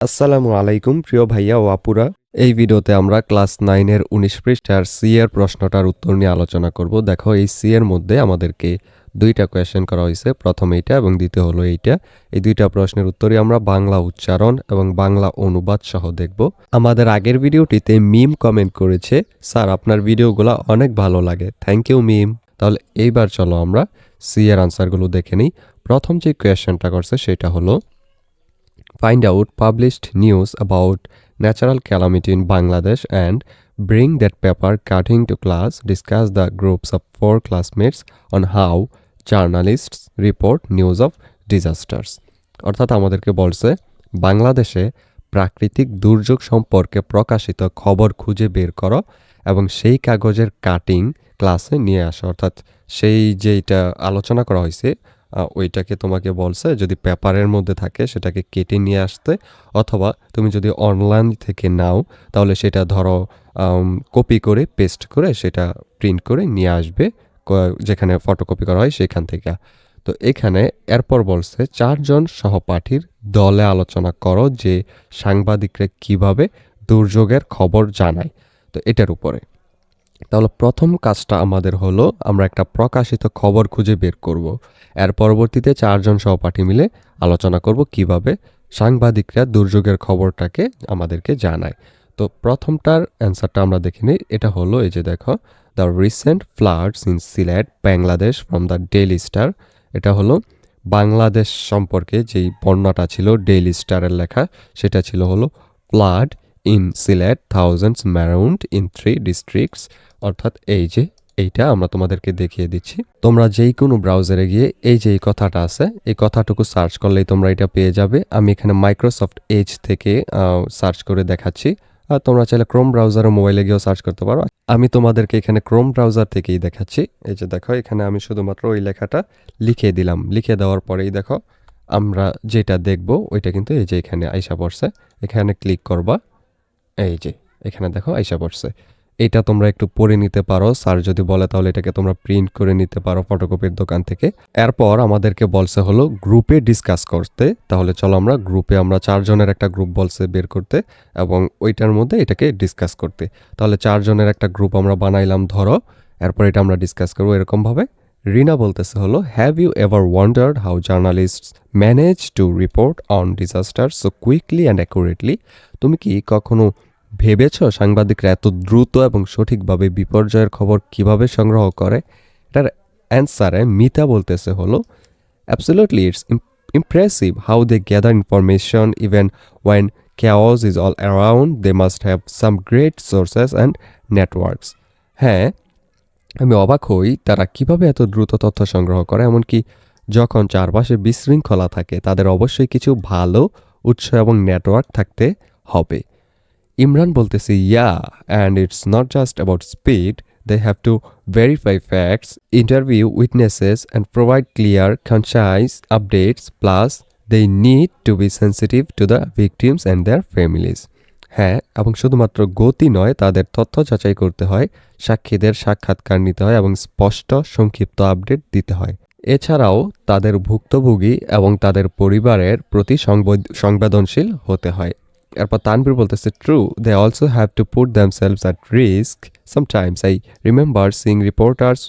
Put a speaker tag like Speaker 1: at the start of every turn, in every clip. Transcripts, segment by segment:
Speaker 1: আসসালামু আলাইকুম, প্রিয় ভাইয়া ও আপুরা। এই ভিডিওতে আমরা ক্লাস নাইনের উনিশ পৃষ্ঠার সি এর প্রশ্নটার উত্তর নিয়ে আলোচনা করব। দেখো, এই সি এর মধ্যে আমাদেরকে দুইটা কোয়েশ্চেন করা হয়েছে। প্রথম এইটা এবং দ্বিতীয় হলো এইটা। এই দুইটা প্রশ্নের উত্তরই আমরা বাংলা উচ্চারণ এবং বাংলা অনুবাদ সহ দেখব। আমাদের আগের ভিডিওটিতে মিম কমেন্ট করেছে, স্যার, আপনার ভিডিওগুলো অনেক ভালো লাগে। Thank you Mim. তাহলে এইবার চলো আমরা সি এর আনসারগুলো দেখে নিই। প্রথম যে কোয়েশ্চেনটা করছে, সেটা হলো find out published news about natural calamity in Bangladesh and bring that paper cutting to class. Discuss the groups of four classmates on how journalists report news of disasters. অর্থাৎ আমাদেরকে বলছে বাংলাদেশে প্রাকৃতিক দুর্যোগ সম্পর্কে প্রকাশিত খবর খুঁজে বের করো এবং সেই কাগজের কাটিং ক্লাসে নিয়ে আসো অর্থাৎ সেই যেইটা আলোচনা করা হয়েছে ওইটাকে তোমাকে বলছে যদি পেপারের মধ্যে থাকে সেটাকে কেটে নিয়ে আসতে, অথবা তুমি যদি অনলাইন থেকে নাও, তাহলে সেটা ধরো কপি করে পেস্ট করে সেটা প্রিন্ট করে নিয়ে আসবে যেখানে ফটোকপি করা হয় সেখান থেকে। তো এখানে এরপর বলছে, চারজন সহপাঠীর দলে আলোচনা করো যে সাংবাদিকরা কীভাবে দুর্যোগের খবর জানায়। তো এটার উপরে। তাহলে প্রথম কাজটা আমাদের হলো আমরা একটা প্রকাশিত খবর খুঁজে বের করব। এর পরবর্তীতে চারজন সহপাঠী মিলে আলোচনা করব কীভাবে সাংবাদিকরা দুর্যোগের খবরটাকে আমাদেরকে জানায় তো প্রথমটার অ্যান্সারটা আমরা দেখে নিই এটা হলো এই যে দেখো the recent floods in Sylhet Bangladesh from the Daily Star এটা হলো বাংলাদেশ সম্পর্কে যেই বর্ণনাটা ছিল ডেইলি স্টারের লেখা, সেটা ছিল হলো flood in Sylhet thousands marooned in three districts অর্থাৎ এই যে এইটা আমরা তোমাদেরকে দেখিয়ে দিচ্ছি। তোমরা যেই কোনো ব্রাউজারে গিয়ে এই যে এই কথাটা আছে, এই কথাটুকু সার্চ করলেই তোমরা এটা পেয়ে যাবে। আমি এখানে মাইক্রোসফট এজ থেকে সার্চ করে দেখাচ্ছি। আর তোমরা চাইলে ক্রোম ব্রাউজার ও মোবাইলে গিয়েও সার্চ করতে পারো। আমি তোমাদেরকে এখানে ক্রোম ব্রাউজার থেকেই দেখাচ্ছি। এই যে দেখো, এখানে আমি শুধুমাত্র ওই লেখাটা লিখে দিলাম। লিখে দেওয়ার পরেই দেখো, আমরা যেটা দেখব, ওইটা কিন্তু এই যে এখানে আইসা পড়ছে। এখানে ক্লিক করবা। এই যে, এখানে দেখো আইসা পড়ছে। এটা তোমরা একটু পড়ে নিতে পারো। স্যার যদি বলে তাহলে এটাকে তোমরা প্রিন্ট করে নিতে পারো ফটোকপির দোকান থেকে। এরপর আমাদেরকে বলছে হলো গ্রুপে ডিসকাস করতে। তাহলে চলো আমরা গ্রুপে আমরা চারজনের একটা গ্রুপ বলছে বের করতে এবং ওইটার মধ্যে এটাকে ডিসকাস করতে। তাহলে চারজনের একটা গ্রুপ আমরা বানাইলাম, ধরো। এরপর এটা আমরা ডিসকাস করব এরকমভাবে রিনা বলতেছে হলো have you ever wondered how journalist manage to report on disaster so quickly and accurately তুমি কি কখনো ভেবেছ সাংবাদিকরা এত দ্রুত এবং সঠিকভাবে বিপর্যয়ের খবর কীভাবে সংগ্রহ করে? এটার অ্যান্সারে মিতা বলতেছে হলো absolutely it's impressive how they gather information even when chaos is all around, they must have some great sources and networks. হ্যাঁ আমি অবাক হই তারা কীভাবে এত দ্রুত তথ্য সংগ্রহ করে, এমনকি যখন চারপাশে বিশৃঙ্খলা থাকে, তাদের অবশ্যই কিছু ভালো উৎস এবং নেটওয়ার্ক থাকতে হবে। ইমরান বলতেছে yeah and it's not just about speed they have to verify facts interview witnesses and provide clear concise updates plus they need to be sensitive to the victims and their families হ্যাঁ এবং শুধুমাত্র গতি নয়, তাদের তথ্য যাচাই করতে হয়, সাক্ষীদের সাক্ষাৎকার নিতে হয়, এবং স্পষ্ট, সংক্ষিপ্ত আপডেট দিতে হয়। এছাড়াও, তাদের ভুক্তভোগী এবং তাদের পরিবারের প্রতি সংবেদনশীল হতে হয়। এরপর তানভীর বলতেছে true they also have to put themselves at risk sometimes I remember seeing reporters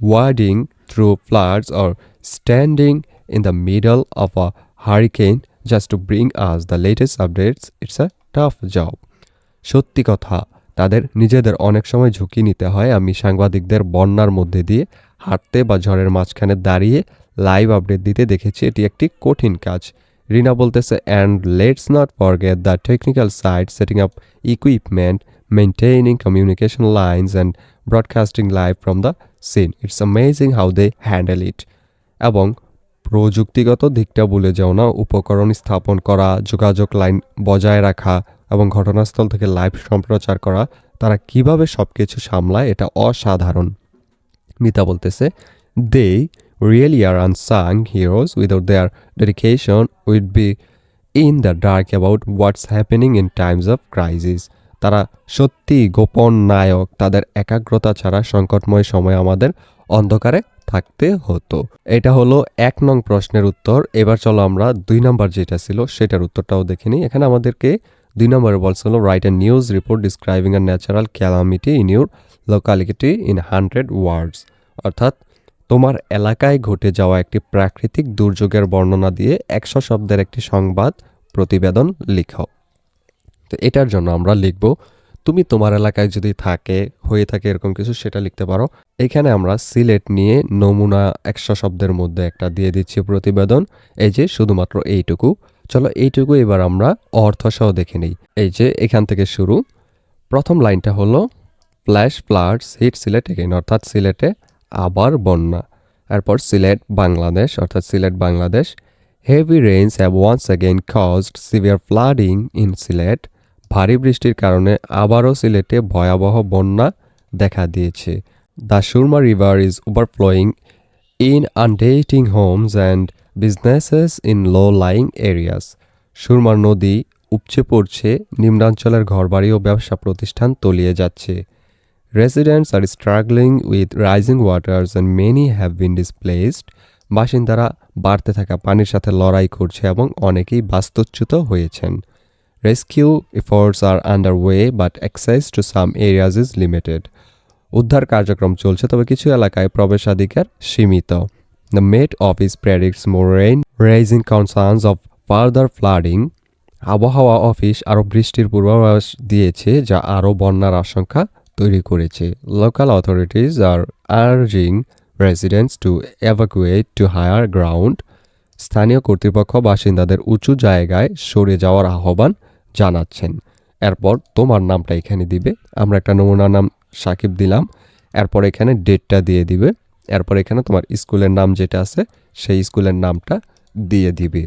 Speaker 1: wording through floods or standing in the middle of a hurricane just to bring us the latest updates it's a tough job সত্যি কথা, তাদের নিজেদের অনেক সময় ঝুঁকি নিতে হয়। আমি সাংবাদিকদের বন্যার মধ্যে দিয়ে হাঁটতে বা ঝড়ের মাঝখানে দাঁড়িয়ে লাইভ আপডেট দিতে দেখেছি। এটি একটি কঠিন কাজ। রিনা বলতেছে and let's not forget the technical side setting up equipment maintaining communication lines and broadcasting live from the scene it's amazing how they handle it এবং প্রযুক্তিগত দিকটা ভুলে যাও না, উপকরণ স্থাপন করা, যোগাযোগ লাইন বজায় রাখা এবং ঘটনাস্থল থেকে লাইভ সম্প্রচার করা, তারা কীভাবে সব কিছু সামলায়, এটা অসাধারণ। মিতা বলতেছে they really are unsung heroes without their dedication we'd be in the dark about what's happening in times of crisis তারা সত্যি গোপন নায়ক, তাদের একাগ্রতা ছাড়া সংকটময় সময় আমাদের অন্ধকারে থাকতে হতো। এটা হলো এক নং প্রশ্নের উত্তর। এবার চলো আমরা দুই নম্বর যেটা ছিল সেটার উত্তরটাও দেখে নিই। এখানে আমাদেরকে দুই নম্বরে বলছিল write a news report describing a natural calamity in your locality in hundred words অর্থাৎ তোমার এলাকায় ঘটে যাওয়া একটি প্রাকৃতিক দুর্যোগের বর্ণনা দিয়ে একশো শব্দের একটি সংবাদ, প্রতিবেদন লিখাও তো এটার জন্য আমরা লিখব, তুমি তোমার এলাকায় যদি থাকে, হয়ে থাকে এরকম কিছু, সেটা লিখতে পারো। এখানে আমরা সিলেট নিয়ে নমুনা একশো শব্দের মধ্যে একটা দিয়ে দিচ্ছি প্রতিবেদন। এই যে শুধুমাত্র এইটুকু। চলো এইটুকু এবার আমরা অর্থসহ দেখে নিই। এই যে এখান থেকে শুরু। প্রথম লাইনটা হলো, flash, floods, hit Sylhet again, অর্থাৎ সিলেটে আবার বন্যা। এরপর সিলেট, বাংলাদেশ, অর্থাৎ Sylhet, Bangladesh. Heavy rains have once again caused severe flooding in Sylhet. ভারী বৃষ্টির কারণে আবারও সিলেটে ভয়াবহ বন্যা দেখা দিয়েছে। The Surma river is overflowing inundating homes and businesses in low lying areas Surma নদী উপচে পড়ছে, নিম্নাঞ্চলের ঘরবাড়ি ও ব্যবসা প্রতিষ্ঠান তলিয়ে যাচ্ছে। Residents are struggling with rising waters and many have been displaced. বাসিন্দারা বাড়তে থাকা পানির সাথে লড়াই করছে এবং অনেকেই বাস্তুচ্যুত হয়েছেন। Rescue efforts are under way but access to some areas is limited উদ্ধার কার্যক্রম চলছে, তবে কিছু এলাকায় প্রবেশাধিকার সীমিত। The Met Office predicts more rain raising concerns of further flooding আবহাওয়া অফিস আরও বৃষ্টির পূর্বাভাস দিয়েছে, যা আরও বন্যার আশঙ্কা তৈরি করেছে। Local authorities are urging residents to evacuate to higher ground স্থানীয় কর্তৃপক্ষ বাসিন্দাদের উঁচু জায়গায় সরে যাওয়ার আহ্বান জানাচ্ছেন। এরপর তোমার নামটা এখানে দিবে। আমরা একটা নমুনা নাম সাকিব দিলাম। এরপর এখানে ডেটটা দিয়ে দিবে। এরপর এখানে তোমার স্কুলের নাম যেটা আছে, সেই স্কুলের নামটা দিয়ে দিবে।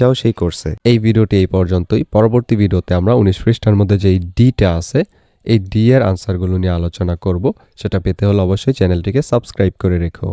Speaker 1: যাও সেই কোর্সে এই ভিডিওটি এই পর্যন্তই। পরবর্তী ভিডিওতে আমরা উনিশ পৃষ্ঠার মধ্যে যেই ডিটা আছে, এই ডি এর আনসারগুলো নিয়ে আলোচনা করব। সেটা পেতে হলে অবশ্যই চ্যানেলটিকে সাবস্ক্রাইব করে রেখো।